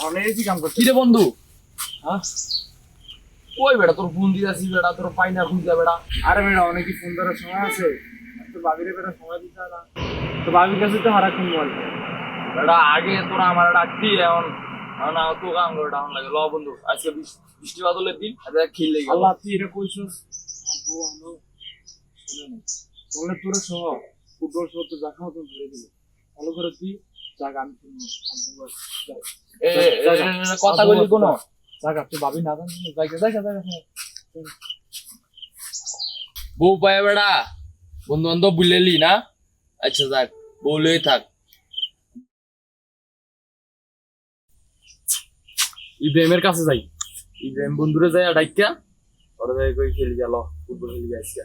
অনেক কি কাম করছিস কি রে বন্ধু? হ্যাঁ? ওই বেটা তোর ফোন দিতেছি বেটা তোর পাই না খুঁজতে বেটা আরে বেটা অনেকই ফোন ধরার সময় আছে। তো বাবিরে বেটা সময় দিতে না। তো বাবির কাছে তো হারাক্ষণ বল। বেটা আগে তোরা আমার ডাকতি এখন আর তো কাম করে ডাউন লাগে। ল বন্ধু আজকে বৃষ্টি- বাদলের দিন আজকে খেল লেগে আল্লাহ তুই এটা কইছস শুনে নে। বললে সহ ফুটবল সহ তো দেখা হতো ধরে দিল ভালো করে তুই আমি কথা বলি কোনো তুই ভাবি না জায়গা জায়গা জায়গা বউ পায় বেড়া। বন্ধু বান্ধব বুলেলি না? আচ্ছা যাক বউ লই থাক। ইব্রাহিমের কাছে যাই। ইব্রাহিম বন্ধুরে যাই ডাইকা ওরা যাই কই খেলি গেল ফুটবল খেলি আজকে।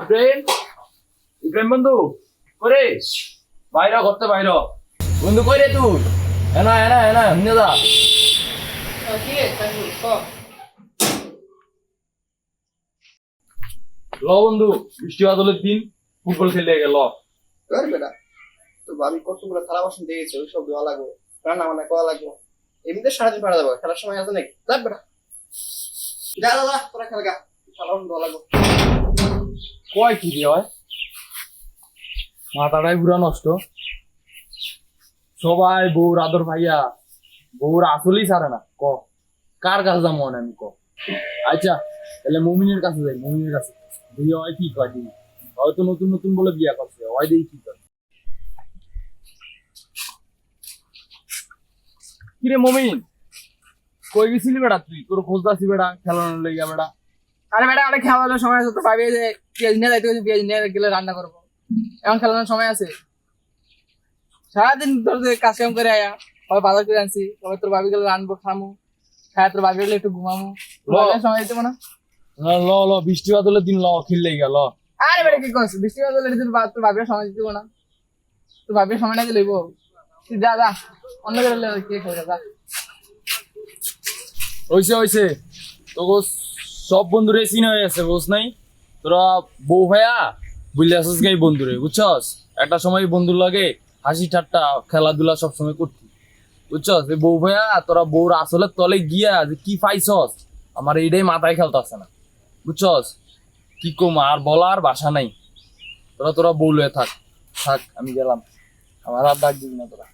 ইব্রাহিম? ইব্রাহিম বন্ধু? করে বাইরে করতে বাইরে। বন্ধু কই রে তুই? এনা এনা এনা হুনে যা। ল বন্ধু বৃষ্টি বাদলের দিন ফুটবল খেলে গেল। কর বেটা তো ভাবি কতগুলো থালা বাসন দিয়েছে ওই সব দেওয়া লাগবে রান্না বান্না করা লাগবে। এমনিতে সারাদিন পারা যাবে খেলার সময় আছে নাকি? যা বেটা। যা যা তোরা খেলগা থালা বাসন দেওয়া লাগবে। কয় কি রে হয় মাথাটাই পুরা নষ্ট। সবাই বউর আদর ভাইয়া, বউর আসলেই ছাড়ে না, ক? কার কাছে যাব আমি, ক? আচ্ছা তাহলে মমিনের কাছে যাই, মমিনের কাছে। বিয়ে হয় কি কয় দিই হয়তো নতুন নতুন বলে বিয়া করছে, হয় দেখি কি করে। কিরে মমিন, কই গেছিলি বেটা তুই? তোর খোঁজ আসি বেটা খেলানোর লেগে আরে ম্যাডাম আরে খাওয়ানোর সময় আছে তো ভাবি যে, পেঁয়াজ নিয়ে যাইতে পেঁয়াজ নিয়ে গেলে রান্না করব। এখন খেলানোর সময় আছে। সারাদিন তোর যে কাজ কাম করে আয়া সবাই বাজার করে আনছি সবাই তোর বাবি গেলে রানবো খামু খায় তোর বাবি গেলে একটু ঘুমামু। সময় দিতে না? ল ল বৃষ্টি বাদলের দিন ল খেললে গেল আরে বেটা কি করছিস বৃষ্টি বাদল এটা তোর বা- তোর ভাবির সময় দিতে না। তোর ভাবির সময় না দিলে তুই যা যা অন্য করে কে করে যা। হইছে হইছে। তোকে সব বন্ধুরে চিন হয়ে গেছে বুঝ নাই? তোরা বউ ভাইয়া বুঝলে আসিস গাই বন্ধুরে, বুঝছস? একটা সময় বন্ধুর লাগে হাসি ঠাট্টা, খেলাধুলা সব সময় করতি। বুঝছস? এই বউ ভাইয়া, তোরা বউর আসলে তলে গিয়া যে কি পাইছস, আমার এইটাই মাথায় খেলতেছে না। বুঝছস? কি কম, আর বলার বাসা নাই। তোরা তোরা বউ লয়ে থাক। থাক, আমি গেলাম। আমার আর ডাক দিবি না তোরা।